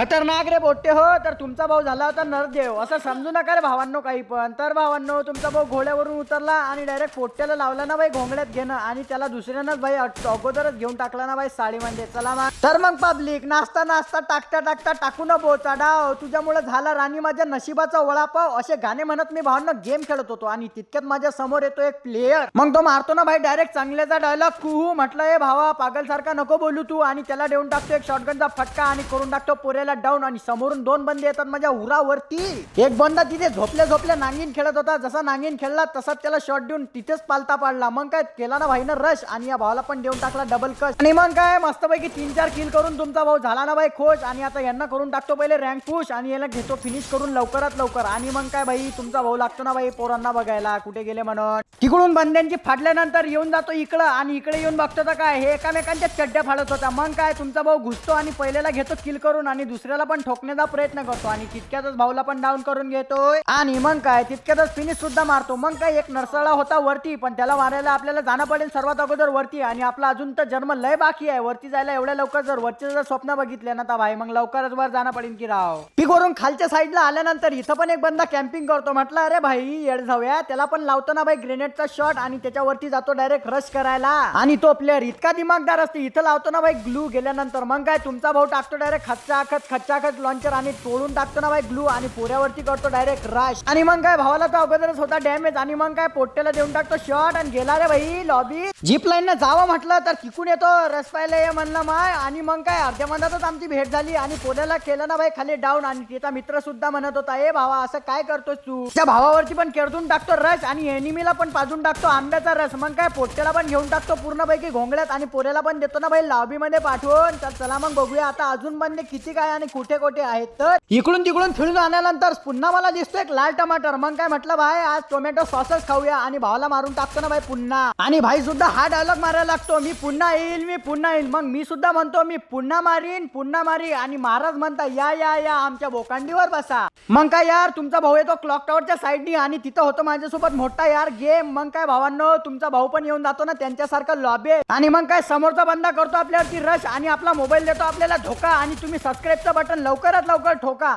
खतरनाक रे बोट्टे हो तर तुमचा भाऊ झाला होता नरदेव. असं समजू नका रे भावांनो काही पण. तर भावांनो तुमचा भाऊ घोड्यावरून उतरला आणि डायरेक्ट पोट्ट्याला लावला ना भाई घोंगड्यात घेणं आणि त्याला दुसऱ्यानंच भाई अगोदरच घेऊन टाकला ना भाई साडीमध्ये म्हणजे. चला मग. तर मग पब्लिक नाचता नाचता टाकता टाकता टाकू न बोचा डाव तुझ्यामुळे झाला राणी माझ्या नशिबाचा वडापाव. असे गाणे म्हणत मी भावांना गेम खेळत होतो आणि तितक्यात माझ्यासमोर येतो एक प्लेयर मग तो मारतो ना भाई डायरेक्ट चांगल्याचा डायलॉग कुहू म्हटलं हे भावा पागल सारखा नको बोलू तू. आणि त्याला देऊन टाकतो एक शॉटगनचा फटका आणि करून टाकतो पुरेला. पोऱ्याला डाऊन आणि समोरून दोन बंदे येतात माझ्या उरावरती. एक बंदा तिथे झोपल्या झोपल्या नांगीन खेळत होता. जसा नांगीन खेळला तसाच त्याला शॉट देऊन तिथेच पालता पाडला. मग काय? केला ना भाईनं रश आणि या भावाला पण देऊन टाकला डबल कश आणि मग काय? मस्तपैकी तीन चार किल करून तुमचा भाऊ झाला ना भाई खोश. आणि आता यांना करून टाकतो पहिले रँक पुश आणि याला घेतो फिनिश करून लवकरात लवकर. आणि मग काय भाई? तुमचा भाऊ लागतो ना भाई पोरांना बघायला. कुठे गेले म्हणून? तिकडून बंद्यांची फाडल्यानंतर येऊन जातो इकडं आणि इकडे येऊन बघतो तर काय? हे एकामेकांच्या चड्ड्या फाडत होता मग काय? तुमचा भाऊ घुसतो आणि पहिल्याला घेतो किल करून आणि दुसऱ्याला पण ठोकण्याचा प्रयत्न करतो आणि तितक्यातच भाऊला पण डाऊन करून घेतोय. आणि मग काय तितक्यातच फिनिश सुद्धा मारतो. मग काय एक नरसळा होता वरती पण त्याला मारायला आपल्याला जाणं पडेल सर्वात अगोदर वरती. आणि आपला अजून तर जन्म लय बाकी आहे. वरती जायला एवढ्या लवकर जर वरचे जर स्वप्न बघितले ना तर भाई मग लवकरच वर जाणं पडेल की राव. वरून खालच्या साईडला आल्यानंतर इथं पण एक बंदा कॅम्पिंग करतो. म्हटलं अरे भाई येड जाऊया. त्याला पण लावतो ना भाई ग्रेनेडचा शॉट आणि त्याच्यावरती जातो डायरेक्ट रश करायला. आणि तो प्लेअर इतका दिमागदार असते इथं लावतो ना भाई ग्लू गेल्यानंतर. मग काय तुमचा भाऊ टाकतो डायरेक्ट खच्चा खत खच्चा खत लॉन्चर आणि तोडून टाकतो ना भाई ग्लू आणि पोऱ्यावरती करतो डायरेक्ट रश आणि मग काय भावाला तो अगोदरच होता डॅमेज आणि मग काय पोट्ट्याला देऊन टाकतो शॉट आणि गेला रे भाई लॉबी जीप लाईन न जावं म्हटलं तर तिकून येतो रस पाहिलं ये म्हणलं माय. आणि मग काय अर्ध्या मधातच आमची भेट झाली आणि पोऱ्याला केलं ना भाई खाली डाऊन आणि तिचा मित्र सुद्धा म्हणत होता ए भावा असं काय करतोस तू? त्या भावावरती पण खेळून टाकतो रस आणि एनिमीला पण पाजून टाकतो आंब्याचा रस. मग काय पोट्याला पण घेऊन टाकतो पूर्णपैकी घोंगड्यात आणि पोऱ्याला पण देतो ना भाई लॉबी मध्ये पाठवून. तर चला मग बघूया. आता अजून बंदे किती काय आणि कुठे कुठे आहेत तर इकडून तिकडून फिरून आल्यानंतर पुन्हा मला दिसतो एक लाल टमाटर. मग काय म्हटलं भाई आज टोमॅटो सॉसच खाऊया आणि भावाला मारून टाकतो ना भाई पुन्हा. आणि भाई सुद्धा हा डायलॉग मारायला लागतो मी पुन्हा येईल मी पुन्हा येईल. मग मी सुद्धा म्हणतो मी पुन्हा मारीन पुन्हा मारी आणि महाराज म्हणता या या या आमच्या बोकांडीवर बसा. मग काय यार तुमचा भाऊ येतो क्लॉक टॉवरच्या साईडनी आणि तिथं होतं माझ्यासोबत मोठा यार. गेम मग काय भावांनो तुमचा भाऊ पण येऊन जातो ना त्यांच्यासारखं लॉबी आणि मग काय समोरचा बंदा करतो आपल्यावरती रश आणि आपला मोबाईल देतो आपल्याला धोका. आणि तुम्ही सबस्क्राईबचं बटन लवकरात लवकर ठोका.